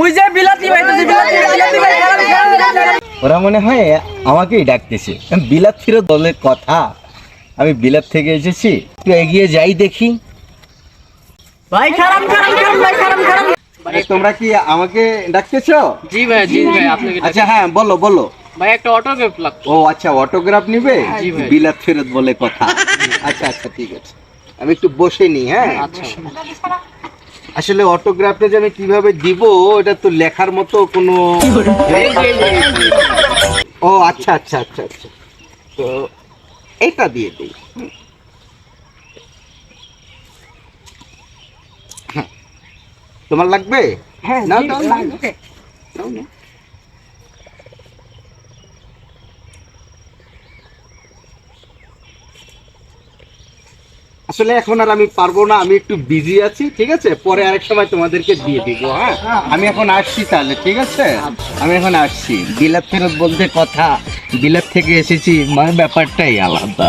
ওই যে বিলাতি ভাই বিলাতি বিলাতি ভাই খারাপ, খারাপ, খারাপ। ওরা মনে হয় আমাকেই ডাকতেছে। বিলাত ফিরত বলে কথা। আমি বিলাত থেকে এসেছি। একটু এগিয়ে যাই দেখি। ভাই খারাপ খারাপ খারাপ ভাই খারাপ খারাপ। তোমরা কি আমাকে ডাকতেছো? জি ভাই জি ভাই আপনাকে আচ্ছা হ্যাঁ বলো বলো। ভাই একটা অটোগ্রাফ লাগতো ও আচ্ছা অটোগ্রাফ নিবে? জি ভাই। বিলাত ফেরত বলে কথা। আচ্ছা আচ্ছা ঠিক আছে। আমি একটু বসে নি হ্যাঁ? আচ্ছা। আসলে অটোগ্রাফটা যে আমি কীভাবে দিব এটা তো লেখার মতো কোনো ও আচ্ছা আচ্ছা আচ্ছা আচ্ছা। তো এটা দিয়ে দিই। হ্যাঁ। তোমার লাগবে? হ্যাঁ না না আসলে এখন আর আমি পারব না, আমি একটু বিজি আছি, ঠিক আছে? পরে আরেক সময় তোমাদেরকে দিয়ে দিব হ্যাঁ? আমি এখন আসছি তাহলে, ঠিক আছে? আমি এখন আসছি। বিলাপ ফেরত বলতে কথা। বিলাপ থেকে এসেছি মানে ব্যাপারটাই আলাদা।